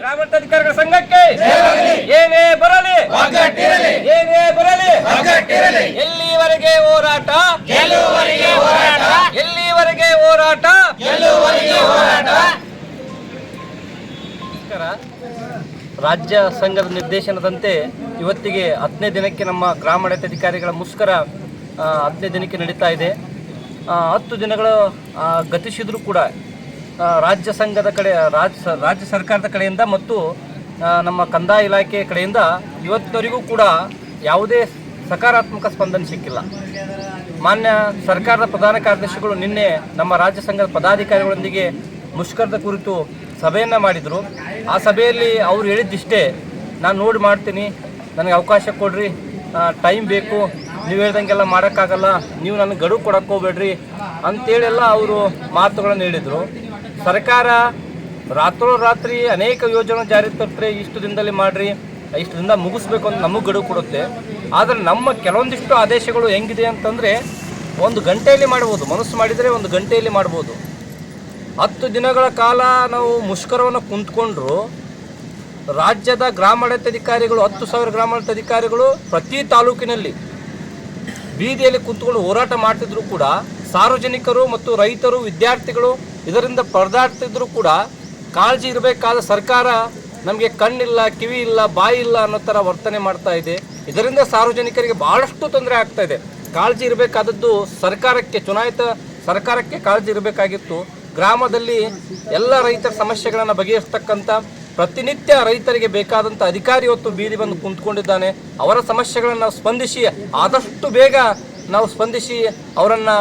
ಗ್ರಾಮಾಧಿಕಾರಿಗಳ ಸಂಘಕ್ಕೆ ಏನೇ ಬರಲಿ ಏನೇ ಬರಲಿ ಎಲ್ಲಿವರೆಗೆ ಹೋರಾಟ? ಎಲ್ಲಿವರೆಗೆ ಹೋರಾಟ? ನಮಸ್ಕಾರ. ರಾಜ್ಯ ಸಂಘದ ನಿರ್ದೇಶನದಂತೆ ಇವತ್ತಿಗೆ ಹತ್ತನೇ ದಿನಕ್ಕೆ ನಮ್ಮ ಗ್ರಾಮಾಡಳಿತಾಧಿಕಾರಿಗಳ ಮುಷ್ಕರ ಹತ್ತನೇ ದಿನಕ್ಕೆ ನಡೀತಾ ಇದೆ. ಹತ್ತು ದಿನಗಳು ಗತಿಸಿದರೂ ಕೂಡ ರಾಜ್ಯ ಸಂಘದ ಕಡೆ ರಾಜ್ಯ ರಾಜ್ಯ ಸರ್ಕಾರದ ಕಡೆಯಿಂದ ಮತ್ತು ನಮ್ಮ ಕಂದಾಯ ಇಲಾಖೆ ಕಡೆಯಿಂದ ಇವತ್ತವರೆಗೂ ಕೂಡ ಯಾವುದೇ ಸಕಾರಾತ್ಮಕ ಸ್ಪಂದನೆ ಸಿಕ್ಕಿಲ್ಲ. ಮಾನ್ಯ ಸರ್ಕಾರದ ಪ್ರಧಾನ ಕಾರ್ಯದರ್ಶಿಗಳು ನಿನ್ನೆ ನಮ್ಮ ರಾಜ್ಯ ಸಂಘದ ಪದಾಧಿಕಾರಿಗಳೊಂದಿಗೆ ಮುಷ್ಕರದ ಕುರಿತು ಸಭೆಯನ್ನು ಮಾಡಿದರು. ಆ ಸಭೆಯಲ್ಲಿ ಅವರು ಹೇಳಿದ್ದಿಷ್ಟೇ, ನಾನು ನೋಡಿ ಮಾಡ್ತೀನಿ, ನನಗೆ ಅವಕಾಶ ಕೊಡ್ರಿ ಟೈಮ್ ಬೇಕು, ನೀವು ಹೇಳ್ದಂಗೆಲ್ಲ ಮಾಡೋಕ್ಕಾಗಲ್ಲ, ನೀವು ನನಗೆ ಗಡುವು ಕೊಡಕ್ಕೆ ಹೋಗ್ಬೇಡ್ರಿ ಅಂತೇಳೆಲ್ಲ ಅವರು ಮಾತುಗಳನ್ನು ಹೇಳಿದರು. ಸರ್ಕಾರ ರಾತ್ರೋರಾತ್ರಿ ಅನೇಕ ಯೋಜನೆ ಜಾರಿ ತರ್ತಾರೆ ಇಷ್ಟು ದಿನದಲ್ಲಿ ಮಾಡ್ರಿ, ಇಷ್ಟು ದಿನ ಮುಗಿಸ್ಬೇಕು ಅಂತ ನಮಗೆ ಗಡುವು ಕೊಡುತ್ತೆ. ಆದರೆ ನಮ್ಮ ಕೆಲವೊಂದಿಷ್ಟು ಆದೇಶಗಳು ಹೆಂಗಿದೆ ಅಂತಂದರೆ ಒಂದು ಗಂಟೆಯಲ್ಲಿ ಮಾಡ್ಬೋದು, ಮನಸ್ಸು ಮಾಡಿದರೆ ಒಂದು ಗಂಟೆಯಲ್ಲಿ ಮಾಡ್ಬೋದು. ಹತ್ತು ದಿನಗಳ ಕಾಲ ನಾವು ಮುಷ್ಕರವನ್ನು ಕುಂತ್ಕೊಂಡ್ರು, ರಾಜ್ಯದ ಗ್ರಾಮಾಡಳಿತಾಧಿಕಾರಿಗಳು ಹತ್ತು ಸಾವಿರ ಗ್ರಾಮಾಡಳಿತಾಧಿಕಾರಿಗಳು ಪ್ರತಿ ತಾಲೂಕಿನಲ್ಲಿ ಬೀದಿಯಲ್ಲಿ ಕುಂತ್ಕೊಂಡು ಹೋರಾಟ ಮಾಡ್ತಿದ್ರು ಕೂಡ ಸಾರ್ವಜನಿಕರು ಮತ್ತು ರೈತರು, ವಿದ್ಯಾರ್ಥಿಗಳು ಇದರಿಂದ ಪರದಾಡ್ತಿದ್ರು ಕೂಡ ಕಾಳಜಿ ಇರಬೇಕಾದ ಸರ್ಕಾರ ನಮಗೆ ಕಣ್ಣಿಲ್ಲ ಕಿವಿ ಇಲ್ಲ ಬಾಯಿ ಇಲ್ಲ ಅನ್ನೋ ಥರ ವರ್ತನೆ ಮಾಡ್ತಾ ಇದೆ. ಇದರಿಂದ ಸಾರ್ವಜನಿಕರಿಗೆ ಭಾಳಷ್ಟು ತೊಂದರೆ ಆಗ್ತಾ ಇದೆ. ಕಾಳಜಿ ಇರಬೇಕಾದದ್ದು ಸರ್ಕಾರಕ್ಕೆ, ಚುನಾಯಿತ ಸರ್ಕಾರಕ್ಕೆ ಕಾಳಜಿ ಇರಬೇಕಾಗಿತ್ತು. ಗ್ರಾಮದಲ್ಲಿ ಎಲ್ಲ ರೈತರ ಸಮಸ್ಯೆಗಳನ್ನು ಬಗೆಹರಿಸ್ತಕ್ಕಂಥ ಪ್ರತಿನಿತ್ಯ ರೈತರಿಗೆ ಬೇಕಾದಂಥ ಅಧಿಕಾರಿ ಹೊತ್ತು ಬೀದಿ ಬಂದು ಕುಂತ್ಕೊಂಡಿದ್ದಾನೆ. ಅವರ ಸಮಸ್ಯೆಗಳನ್ನು ಸ್ಪಂದಿಸಿ ಆದಷ್ಟು ಬೇಗ ನಾವು ಸ್ಪಂದಿಸಿ ಅವರನ್ನು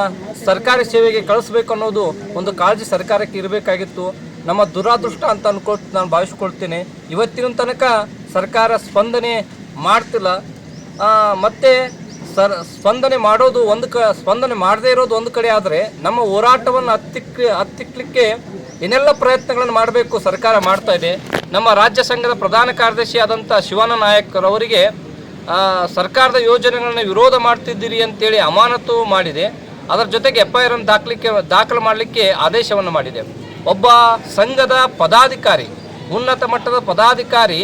ಸರ್ಕಾರಿ ಸೇವೆಗೆ ಕಳಿಸ್ಬೇಕು ಅನ್ನೋದು ಒಂದು ಕಾಳಜಿ ಸರ್ಕಾರಕ್ಕೆ ಇರಬೇಕಾಗಿತ್ತು. ನಮ್ಮ ದುರಾದೃಷ್ಟ ಅಂತ ಅನ್ಕೊಳ್ ನಾನು ಭಾವಿಸ್ಕೊಳ್ತೇನೆ. ಇವತ್ತಿನ ತನಕ ಸರ್ಕಾರ ಸ್ಪಂದನೆ ಮಾಡ್ತಿಲ್ಲ. ಮತ್ತು ಸರ್ ಸ್ಪಂದನೆ ಮಾಡೋದು ಒಂದು ಕ ಸ್ಪಂದನೆ ಮಾಡದೇ ಇರೋದು ಒಂದು ಕಡೆ ಆದರೆ ನಮ್ಮ ಹೋರಾಟವನ್ನು ಹತ್ತಿಕ್ ಹತ್ತಿಕ್ಲಿಕ್ಕೆ ಏನೆಲ್ಲ ಪ್ರಯತ್ನಗಳನ್ನು ಮಾಡಬೇಕು ಸರ್ಕಾರ ಮಾಡ್ತಾ ಇದೆ. ನಮ್ಮ ರಾಜ್ಯ ಸಂಘದ ಪ್ರಧಾನ ಕಾರ್ಯದರ್ಶಿ ಆದಂಥ ಶಿವನ ನಾಯಕರವರಿಗೆ ಆ, ಸರ್ಕಾರದ ಯೋಜನೆಗಳನ್ನ ವಿರೋಧ ಮಾಡ್ತಿದ್ದೀರಿ ಅಂತೇಳಿ ಅಮಾನತು ಮಾಡಿದೆ. ಅದರ ಜೊತೆಗೆ ಎಫ್ ಐ ಆರ್ ಅನ್ನು ದಾಖಲಿಕ್ಕೆ ದಾಖಲು ಮಾಡಲಿಕ್ಕೆ ಆದೇಶವನ್ನು ಮಾಡಿದೆ. ಒಬ್ಬ ಸಂಘದ ಪದಾಧಿಕಾರಿ, ಉನ್ನತ ಮಟ್ಟದ ಪದಾಧಿಕಾರಿ,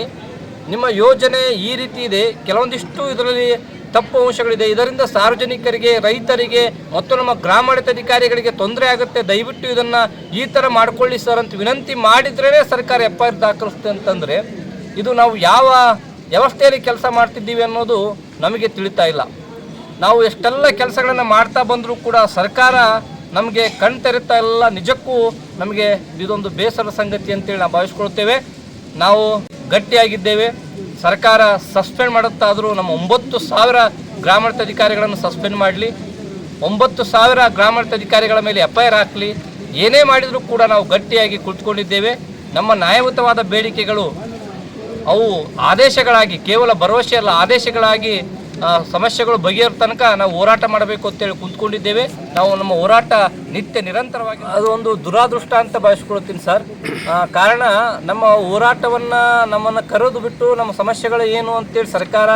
ನಿಮ್ಮ ಯೋಜನೆ ಈ ರೀತಿ ಇದೆ, ಕೆಲವೊಂದಿಷ್ಟು ಇದರಲ್ಲಿ ತಪ್ಪು ಅಂಶಗಳಿದೆ. ಇದರಿಂದ ಸಾರ್ವಜನಿಕರಿಗೆ, ರೈತರಿಗೆ ಮತ್ತು ನಮ್ಮ ಗ್ರಾಮಾಡಳಿತಾಧಿಕಾರಿಗಳಿಗೆ ತೊಂದರೆ ಆಗುತ್ತೆ. ದಯವಿಟ್ಟು ಇದನ್ನು ಈ ಥರ ಮಾಡಿಕೊಳ್ಳಿ ಸರ್ ಅಂತ ವಿನಂತಿ ಮಾಡಿದ್ರೇ ಸರ್ಕಾರ ಎಫ್ ಐ ಆರ್ ದಾಖಲಿಸುತ್ತೆ ಅಂತಂದರೆ, ಇದು ನಾವು ಯಾವ ವ್ಯವಸ್ಥೆಯಲ್ಲಿ ಕೆಲಸ ಮಾಡ್ತಿದ್ದೀವಿ ಅನ್ನೋದು ನಮಗೆ ತಿಳಿತಾ ಇಲ್ಲ. ನಾವು ಎಷ್ಟೆಲ್ಲ ಕೆಲಸಗಳನ್ನು ಮಾಡ್ತಾ ಬಂದರೂ ಕೂಡ ಸರ್ಕಾರ ನಮಗೆ ಕಣ್ ತೆರೆತಾ ಇಲ್ಲ. ನಿಜಕ್ಕೂ ನಮಗೆ ಇದೊಂದು ಬೇಸರ ಸಂಗತಿ ಅಂತೇಳಿ ನಾವು ಭಾವಿಸ್ಕೊಳ್ತೇವೆ. ನಾವು ಗಟ್ಟಿಯಾಗಿದ್ದೇವೆ. ಸರ್ಕಾರ ಸಸ್ಪೆಂಡ್ ಮಾಡುತ್ತಾದರೂ ನಮ್ಮ ಒಂಬತ್ತು ಸಾವಿರ ಅಧಿಕಾರಿಗಳನ್ನು ಸಸ್ಪೆಂಡ್ ಮಾಡಲಿ. ಒಂಬತ್ತು ಸಾವಿರ ಅಧಿಕಾರಿಗಳ ಮೇಲೆ ಎಫ್ ಐ ಆರ್ ಹಾಕಲಿ. ಏನೇ ಮಾಡಿದರೂ ಕೂಡ ನಾವು ಗಟ್ಟಿಯಾಗಿ ಕುಳಿತುಕೊಂಡಿದ್ದೇವೆ. ನಮ್ಮ ನ್ಯಾಯಯುತವಾದ ಬೇಡಿಕೆಗಳು ಅವು ಆದೇಶಗಳಾಗಿ, ಕೇವಲ ಭರವಸೆ ಅಲ್ಲ, ಆದೇಶಗಳಾಗಿ ಸಮಸ್ಯೆಗಳು ಬಗೆಹರ ತನಕ ನಾವು ಹೋರಾಟ ಮಾಡಬೇಕು ಅಂತೇಳಿ ಕುಂತ್ಕೊಂಡಿದ್ದೇವೆ. ನಾವು ನಮ್ಮ ಹೋರಾಟ ನಿತ್ಯ ನಿರಂತರವಾಗಿ ಅದು ಒಂದು ದುರಾದೃಷ್ಟ ಅಂತ ಭಾವಿಸ್ಕೊಳ್ತೀನಿ ಸರ್. ಕಾರಣ ನಮ್ಮ ಹೋರಾಟವನ್ನು ನಮ್ಮನ್ನು ಕರೆದು ಬಿಟ್ಟು ನಮ್ಮ ಸಮಸ್ಯೆಗಳು ಏನು ಅಂತೇಳಿ ಸರ್ಕಾರ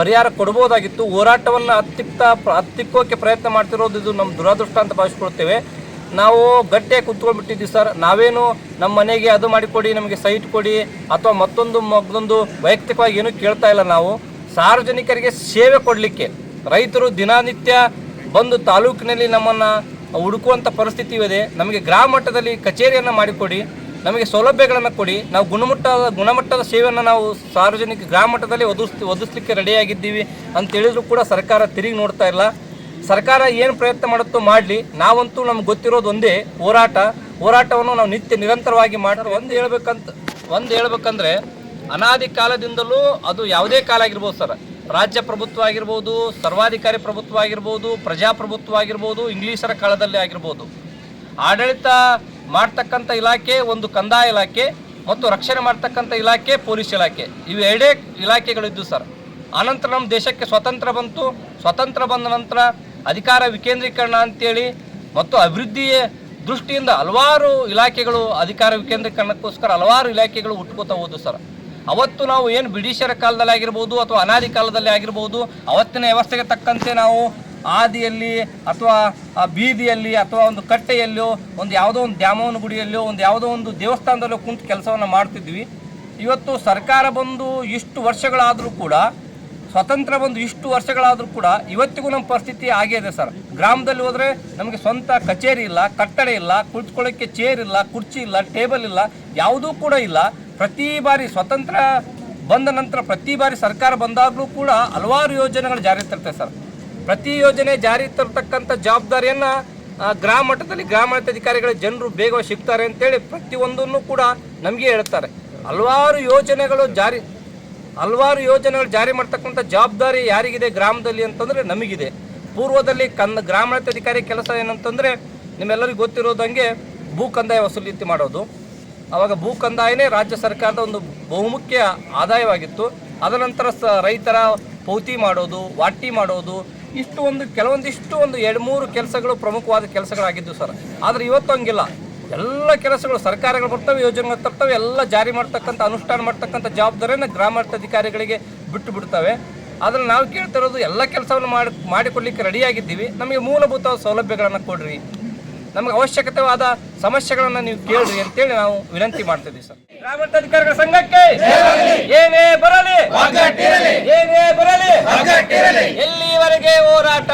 ಪರಿಹಾರ ಕೊಡ್ಬೋದಾಗಿತ್ತು. ಹೋರಾಟವನ್ನು ಹತ್ತಿಕ್ತ ಹತ್ತಿಕ್ಕೋಕೆ ಪ್ರಯತ್ನ ಮಾಡ್ತಿರೋದು ಇದು ನಮ್ಮ ದುರಾದೃಷ್ಟ ಅಂತ ಭಾವಿಸ್ಕೊಳ್ತೇವೆ. ನಾವು ಗಟ್ಟೆ ಕುತ್ಕೊಂಡ್ಬಿಟ್ಟಿದ್ವಿ ಸರ್. ನಾವೇನು ನಮ್ಮ ಮನೆಗೆ ಅದು ಮಾಡಿಕೊಡಿ, ನಮಗೆ ಸೈಟ್ ಕೊಡಿ ಅಥವಾ ಮತ್ತೊಂದು ಮಗದೊಂದು ವೈಯಕ್ತಿಕವಾಗಿ ಏನೂ ಕೇಳ್ತಾ ಇಲ್ಲ ನಾವು. ಸಾರ್ವಜನಿಕರಿಗೆ ಸೇವೆ ಕೊಡಲಿಕ್ಕೆ ರೈತರು ದಿನನಿತ್ಯ ಬಂದು ತಾಲೂಕಿನಲ್ಲಿ ನಮ್ಮನ್ನು ಹುಡುಕುವಂಥ ಪರಿಸ್ಥಿತಿ ಇದೆ ನಮಗೆ ಗ್ರಾಮ ಮಟ್ಟದಲ್ಲಿ ಕಚೇರಿಯನ್ನು ಮಾಡಿಕೊಡಿ, ನಮಗೆ ಸೌಲಭ್ಯಗಳನ್ನು ಕೊಡಿ. ನಾವು ಗುಣಮಟ್ಟದ ಗುಣಮಟ್ಟದ ಸೇವೆಯನ್ನು ನಾವು ಸಾರ್ವಜನಿಕ ಗ್ರಾಮ ಮಟ್ಟದಲ್ಲಿ ಒದಗಿಸ್ ಒದಗಿಸ್ಲಿಕ್ಕೆ ರೆಡಿಯಾಗಿದ್ದೀವಿ ಅಂತ ಹೇಳಿದ್ರು ಕೂಡ ಸರ್ಕಾರ ತಿರುಗಿ ನೋಡ್ತಾ ಇಲ್ಲ. ಸರ್ಕಾರ ಏನು ಪ್ರಯತ್ನ ಮಾಡುತ್ತೋ ಮಾಡಲಿ. ನಾವಂತೂ ನಮ್ಗೆ ಗೊತ್ತಿರೋದು ಒಂದೇ ಹೋರಾಟ. ಹೋರಾಟವನ್ನು ನಾವು ನಿತ್ಯ ನಿರಂತರವಾಗಿ ಮಾಡಿದ್ರೆ ಒಂದು ಹೇಳ್ಬೇಕಂತ, ಒಂದು ಹೇಳ್ಬೇಕಂದ್ರೆ ಅನಾದಿ ಕಾಲದಿಂದಲೂ ಅದು ಯಾವುದೇ ಕಾಲ ಆಗಿರ್ಬೋದು ಸರ್. ರಾಜ್ಯ ಪ್ರಭುತ್ವ ಆಗಿರ್ಬೋದು, ಸರ್ವಾಧಿಕಾರಿ ಪ್ರಭುತ್ವ ಆಗಿರ್ಬೋದು, ಪ್ರಜಾಪ್ರಭುತ್ವ ಆಗಿರ್ಬೋದು, ಇಂಗ್ಲೀಷರ ಕಾಲದಲ್ಲಿ ಆಗಿರ್ಬೋದು. ಆಡಳಿತ ಮಾಡ್ತಕ್ಕಂಥ ಇಲಾಖೆ ಒಂದು ಕಂದಾಯ ಇಲಾಖೆ ಮತ್ತು ರಕ್ಷಣೆ ಮಾಡ್ತಕ್ಕಂಥ ಇಲಾಖೆ, ಪೊಲೀಸ್ ಇಲಾಖೆ. ಇವು ಎರಡೇ ಇಲಾಖೆಗಳಿದ್ದು ಸರ್. ಆನಂತರ ನಮ್ಮ ದೇಶಕ್ಕೆ ಸ್ವತಂತ್ರ ಬಂತು. ಸ್ವತಂತ್ರ ಬಂದ ನಂತರ ಅಧಿಕಾರ ವಿಕೇಂದ್ರೀಕರಣ ಅಂತೇಳಿ ಮತ್ತು ಅಭಿವೃದ್ಧಿಯ ದೃಷ್ಟಿಯಿಂದ ಹಲವಾರು ಇಲಾಖೆಗಳು ಅಧಿಕಾರ ವಿಕೇಂದ್ರೀಕರಣಕ್ಕೋಸ್ಕರ ಹಲವಾರು ಇಲಾಖೆಗಳು ಹುಟ್ಕೋತಾ ಹೋದು ಸರ್. ಅವತ್ತು ನಾವು ಏನು ಬ್ರಿಟಿಷರ ಕಾಲದಲ್ಲಿ ಆಗಿರ್ಬೋದು ಅಥವಾ ಅನಾದಿ ಕಾಲದಲ್ಲಿ ಆಗಿರ್ಬೋದು, ಅವತ್ತಿನ ವ್ಯವಸ್ಥೆಗೆ ತಕ್ಕಂತೆ ನಾವು ಆದಿಯಲ್ಲಿ ಅಥವಾ ಆ ಬೀದಿಯಲ್ಲಿ ಅಥವಾ ಒಂದು ಕಟ್ಟೆಯಲ್ಲೋ ಒಂದು ಯಾವುದೋ ಒಂದು ದ್ಯಾಮವನ ಗುಡಿಯಲ್ಲೋ ಒಂದು ಯಾವುದೋ ಒಂದು ದೇವಸ್ಥಾನದಲ್ಲೋ ಕುಂತು ಕೆಲಸವನ್ನು ಮಾಡ್ತಿದ್ವಿ. ಇವತ್ತು ಸರ್ಕಾರ ಬಂದು ಇಷ್ಟು ವರ್ಷಗಳಾದರೂ ಕೂಡ ಸ್ವತಂತ್ರ ಬಂದು ಇಷ್ಟು ವರ್ಷಗಳಾದರೂ ಕೂಡ ಇವತ್ತಿಗೂ ನಮ್ಮ ಪರಿಸ್ಥಿತಿ ಆಗೇ ಇದೆ ಸರ್. ಗ್ರಾಮದಲ್ಲಿ ಹೋದರೆ ನಮಗೆ ಸ್ವಂತ ಕಚೇರಿ ಇಲ್ಲ, ಕಟ್ಟಡ ಇಲ್ಲ ಕುಳಿತುಕೊಳ್ಳೋಕ್ಕೆ ಚೇರ್ ಇಲ್ಲ, ಕುರ್ಚಿ ಇಲ್ಲ ಟೇಬಲ್ ಇಲ್ಲ, ಯಾವುದೂ ಕೂಡ ಇಲ್ಲ. ಪ್ರತಿ ಬಾರಿ ಸ್ವತಂತ್ರ ಬಂದ ನಂತರ ಪ್ರತಿ ಬಾರಿ ಸರ್ಕಾರ ಬಂದಾಗಲೂ ಕೂಡ ಹಲವಾರು ಯೋಜನೆಗಳು ಜಾರಿ ತರ್ತದೆ ಸರ್. ಪ್ರತಿ ಯೋಜನೆ ಜಾರಿ ತರ್ತಕ್ಕಂಥ ಜವಾಬ್ದಾರಿಯನ್ನು ಗ್ರಾಮ ಮಟ್ಟದಲ್ಲಿ ಗ್ರಾಮಾಡಳಿತ ಅಧಿಕಾರಿಗಳ ಜನರು ಬೇಗ ಸಿಗ್ತಾರೆ ಅಂತೇಳಿ ಪ್ರತಿಯೊಂದನ್ನು ಕೂಡ ನಮಗೆ ಹೇಳ್ತಾರೆ. ಹಲವಾರು ಯೋಜನೆಗಳು ಜಾರಿ ಹಲವಾರು ಯೋಜನೆಗಳು ಜಾರಿ ಮಾಡ್ತಕ್ಕಂಥ ಜವಾಬ್ದಾರಿ ಯಾರಿಗಿದೆ ಗ್ರಾಮದಲ್ಲಿ ಅಂತಂದರೆ ನಮಗಿದೆ. ಪೂರ್ವದಲ್ಲಿ ಕಂದ ಗ್ರಾಮಾಡಳಿತ ಅಧಿಕಾರಿ ಕೆಲಸ ಏನಂತಂದರೆ ನಿಮ್ಮೆಲ್ಲರಿಗೂ ಗೊತ್ತಿರೋದಂಗೆ ಭೂ ಕಂದಾಯ ವಸೂಲಿತಿ ಮಾಡೋದು. ಆವಾಗ ಭೂ ಕಂದಾಯನೇ ರಾಜ್ಯ ಸರ್ಕಾರದ ಒಂದು ಬಹುಮುಖ್ಯ ಆದಾಯವಾಗಿತ್ತು. ಅದನಂತರ ಸ ರೈತರ ಪೌತಿ ಮಾಡೋದು ವಾಟಿ ಮಾಡೋದು, ಇಷ್ಟು ಒಂದು ಕೆಲವೊಂದಿಷ್ಟು ಒಂದು ಎರಡು ಮೂರು ಕೆಲಸಗಳು ಪ್ರಮುಖವಾದ ಕೆಲಸಗಳಾಗಿದ್ದು ಸರ್. ಆದರೆ ಇವತ್ತು ಹಂಗಿಲ್ಲ. ಎಲ್ಲ ಕೆಲಸಗಳು ಸರ್ಕಾರಗಳು ಬರ್ತವೆ ಯೋಜನೆಗಳು ತರ್ತವೆ ಎಲ್ಲ ಜಾರಿ ಮಾಡ್ತಕ್ಕಂಥ ಅನುಷ್ಠಾನ ಮಾಡ್ತಕ್ಕಂಥ ಜವಾಬ್ದಾರಿಯನ್ನು ಗ್ರಾಮಾಡಳಿತ ಅಧಿಕಾರಿಗಳಿಗೆ ಬಿಟ್ಟು ಬಿಡ್ತವೆ. ಆದರೆ ನಾವು ಕೇಳ್ತಿರೋದು ಎಲ್ಲ ಕೆಲಸವನ್ನು ಮಾಡಿ ಮಾಡಿಕೊಡ್ಲಿಕ್ಕೆ ರೆಡಿಯಾಗಿದ್ದೀವಿ. ನಮಗೆ ಮೂಲಭೂತ ಸೌಲಭ್ಯಗಳನ್ನು ಕೊಡ್ರಿ. ನಮಗೆ ಅವಶ್ಯಕತೆವಾದ ಸಮಸ್ಯೆಗಳನ್ನು ನೀವು ಕೇಳ್ರಿ ಅಂತೇಳಿ ನಾವು ವಿನಂತಿ ಮಾಡ್ತಿದ್ದೀವಿ ಸರ್. ಗ್ರಾಮಾಡಳಿತ ಅಧಿಕಾರಿಗಳ ಸಂಘಕ್ಕೆ ಏನೇ ಬರಲಿ ಏನೇ ಬರಲಿ ಎಲ್ಲಿವರೆಗೆ ಹೋರಾಟ?